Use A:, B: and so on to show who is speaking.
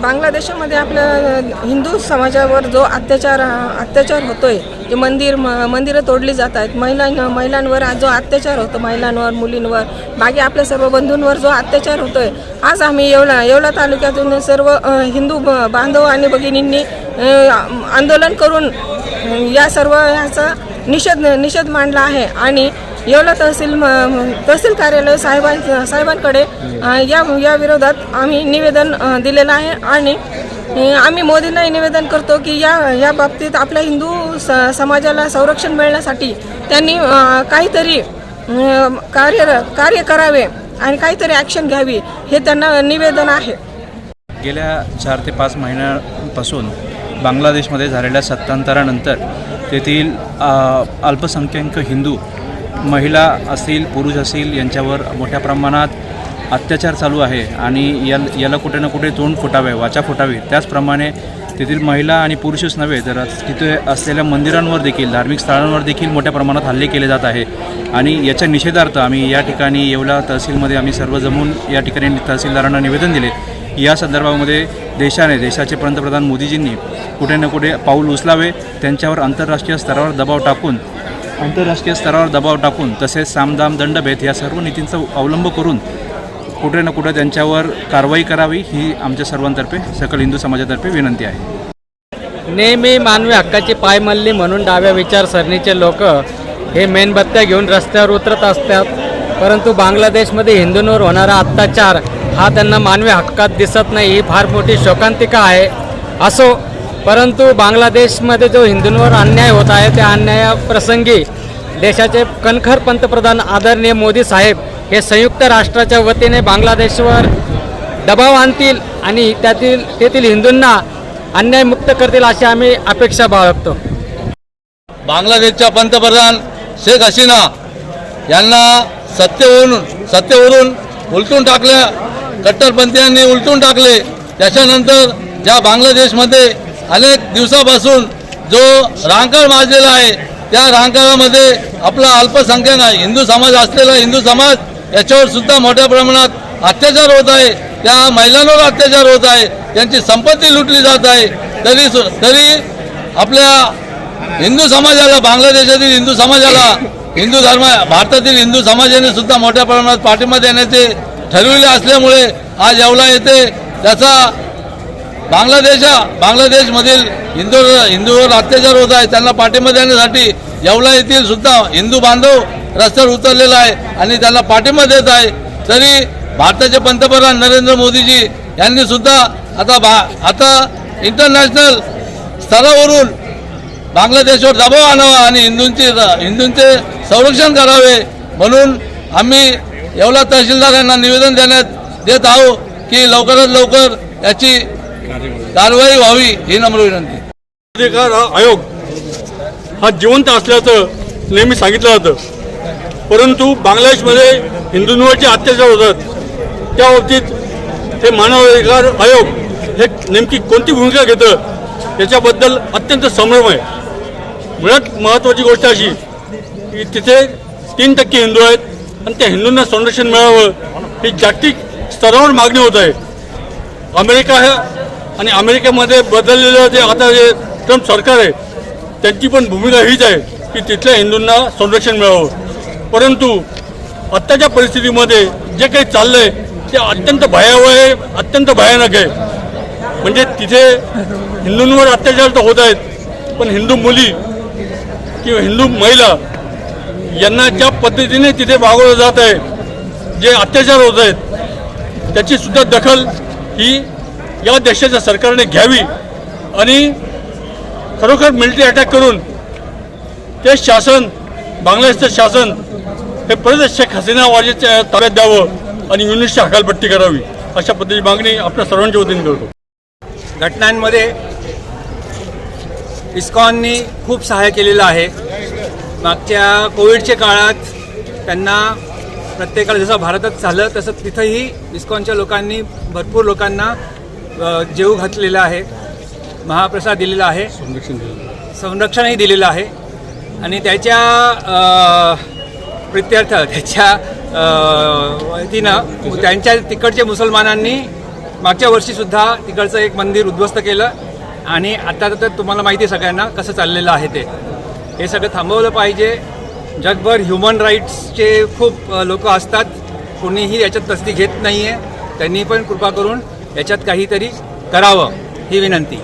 A: बांगलादेशामध्ये आपल्या हिंदू समाजावर जो अत्याचार अत्याचार होतोय जे मंदिर म मंदिरं तोडली जात आहेत महिलां महिलांवर जो अत्याचार होतो महिलांवर मुलींवर बाकी आपल्या सर्व बंधूंवर जो अत्याचार होतोय आज आम्ही येवला येवला तालुक्यातून सर्व हिंदू ब- बांधव आणि भगिनींनी आंदोलन करून या सर्व ह्याचा निषेध निषेध मांडला आहे आणि येवला तहसील म- तहसील कार्यालय साहेबां साहेबांकडे या या विरोधात आम्ही निवेदन दिलेलं आहे आणि आम्ही मोदींनाही निवेदन करतो की या या बाबतीत आपल्या हिंदू स समाजाला संरक्षण मिळण्यासाठी त्यांनी काहीतरी कार्य कार्य करावे आणि काहीतरी ॲक्शन घ्यावी हे त्यांना निवेदन आहे.
B: गेल्या चार ते पाच महिन्यापासून बांगलादेशमध्ये झालेल्या सत्तांतरानंतर तेथील अल्पसंख्याक हिंदू महिला असतील पुरुष असतील यांच्यावर मोठ्या प्रमाणात अत्याचार चालू आहे आणि याल याला कुठे ना कुठे तोंड फुटावे वाचा फुटावी. त्याचप्रमाणे तेथील महिला आणि पुरुषच नव्हे तर तिथे असलेल्या मंदिरांवर देखील धार्मिक स्थळांवर देखील मोठ्या प्रमाणात हल्ले केले जात आहे. आणि याच्या निषेधार्थ आम्ही या ठिकाणी येवला तहसीलमध्ये आम्ही सर्व जमून या ठिकाणी तहसीलदारांना निवेदन दिले. या संदर्भामध्ये देशाने देशाचे पंतप्रधान मोदीजींनी कुठे ना कुठे पाऊल उचलावे त्यांच्यावर आंतरराष्ट्रीय स्तरावर दबाव टाकून आंतरराष्ट्रीय स्तरावर दबाव टाकून तसेच सामदाम दंडभेद या सर्व नीतींचा अवलंब करून कुठे ना कुठे त्यांच्यावर कारवाई करावी ही आमच्या सर्वांतर्फे सकल हिंदू समाजातर्फे विनंती आहे.
C: नेहमी मानवी हक्काची पायमल्ली म्हणून डाव्या विचारसरणीचे लोक हे मेणबत्त्या घेऊन रस्त्यावर उतरत असतात. परंतु बांगलादेशमध्ये हिंदूंवर होणारा अत्याचार हा त्यांना मानवी हक्कात दिसत नाही ही फार मोठी शोकांतिका आहे. असो परंतु बांगलादेशमध्ये जो हिंदूंवर अन्याय होत आहे त्या अन्यायाप्रसंगी देशाचे कणखर पंतप्रधान आदरणीय मोदी साहेब हे संयुक्त राष्ट्राच्या वतीने बांगलादेशवर दबाव आणतील आणि त्यातील तेथील हिंदूंना अन्यायमुक्त करतील अशी आम्ही अपेक्षा बाळगतो.
D: बांगलादेशच्या पंतप्रधान शेख हसीना यांना सत्तेवरून सत्तेवरून उलटून टाकल्या कट्टरपंथीयांनी उलटून टाकले. त्याच्यानंतर ज्या बांगलादेशमध्ये अनेक दिवसापासून जो रांकाळ माजलेला आहे त्या रांकाळामध्ये आपला अल्पसंख्याक आहे. हिंदू समाज असलेला हिंदू समाज याच्यावर सुद्धा मोठ्या प्रमाणात अत्याचार होत आहे. त्या महिलांवर अत्याचार होत आहे. त्यांची संपत्ती लुटली जात आहे. तरी सु- तरी आपल्या हिंदू समाजाला बांगलादेशातील हिंदू समाजाला हिंदू धर्म भारतातील हिंदू समाजाने सुद्धा मोठ्या प्रमाणात पाठिंबा देण्याचे ठरविले असल्यामुळे आज येवला येथे त्याचा बांगलादेश बांगलादेशमधील हिंदू हिंदूवर अत्याचार होत आहे. त्यांना पाठिंबा देण्यासाठी येवला येथील सुद्धा हिंदू बांधव रस्त्यावर उतरलेला आहे आणि त्यांना पाठिंबा देत आहे. तरी भारताचे पंतप्रधान नरेंद्र मोदीजी यांनी सुद्धा आता बा आता इंटरनॅशनल स्तरावरून बांगलादेशवर दबाव आणावा आणि हिंदूंची हिंदूंचे संरक्षण करावे म्हणून आम्ही येवला तहसीलदार यांना निवेदन देण्यात देत आहोत की लवकरात लवकर याची कारवाई व्हावी ही नम्र विनंती.
E: अधिकार आयोग हा जिवंत असल्याचं नेहमी सांगितलं जातं. परंतु बांगलादेशमध्ये हिंदूंवरचे अत्याचार होतात. त्या बाबतीत हे मानवाधिकार आयोग हे नेमकी कोणती भूमिका घेतं याच्याबद्दल अत्यंत संभ्रम आहे मुळात महत्त्वाची गोष्ट अशी की तिथे तीन टक्के हिंदू आहेत आणि त्या हिंदूंना संरक्षण मिळावं ही जागतिक स्तरावर मागणी होत आहे. अमेरिका ह्या आणि अमेरिकेमध्ये बदललेलं जे आता जे ट्रम्प सरकार आहे त्यांची पण भूमिका हीच आहे की तिथल्या हिंदूंना संरक्षण मिळावं. परंतु आत्ताच्या परिस्थितीमध्ये जे काही चाललंय ते अत्यंत भयावह आहे अत्यंत भयानक आहे. म्हणजे तिथे हिंदूंवर अत्याचार तर होत आहेत पण हिंदू मुली किंवा हिंदू महिला यांना ज्या पद्धतीने तिथे वागवलं जात आहे जे अत्याचार होत आहेत त्याची सुद्धा दखल ही या देशाच्या सरकारने घ्यावी आणि खरोखर मिलिटरी अटॅक करून ते शासन बांगलादेशचं शासन हे परत शेख हसीना वाजेच्या ताब्यात द्यावं आणि युनिटची हकालपट्टी करावी अशा पद्धतीची मागणी आपल्या सर्वांच्या वतीने करतो.
F: घटनांमध्ये इस्कॉननी खूप सहाय्य केलेलं आहे. मागच्या कोविडच्या काळात त्यांना प्रत्येकाला जसं भारतात झालं तसं तिथंही इस्कॉनच्या लोकांनी भरपूर लोकांना जेव घातलेलं आहे. महाप्रसाद दिलेला आहे. संरक्षणही दिलेलं आहे. आणि त्याच्या प्रत्यर्थ प्रित्यर्थ त्याच्या वतीनं त्यांच्या तिकडच्या मुसलमानांनी मागच्या वर्षीसुद्धा तिकडचं एक मंदिर उद्ध्वस्त केलं. आणि आता तर तुम्हाला माहिती आहे सगळ्यांना कसं चाललेलं आहे ते. हे सगळं थांबवलं पाहिजे. जगभर ह्युमन राईट्सचे खूप लोक असतात. कोणीही याच्यात तसदी घेत नाही आहे त्यांनी पण कृपा करून याच्यात काहीतरी करावं ही विनंती.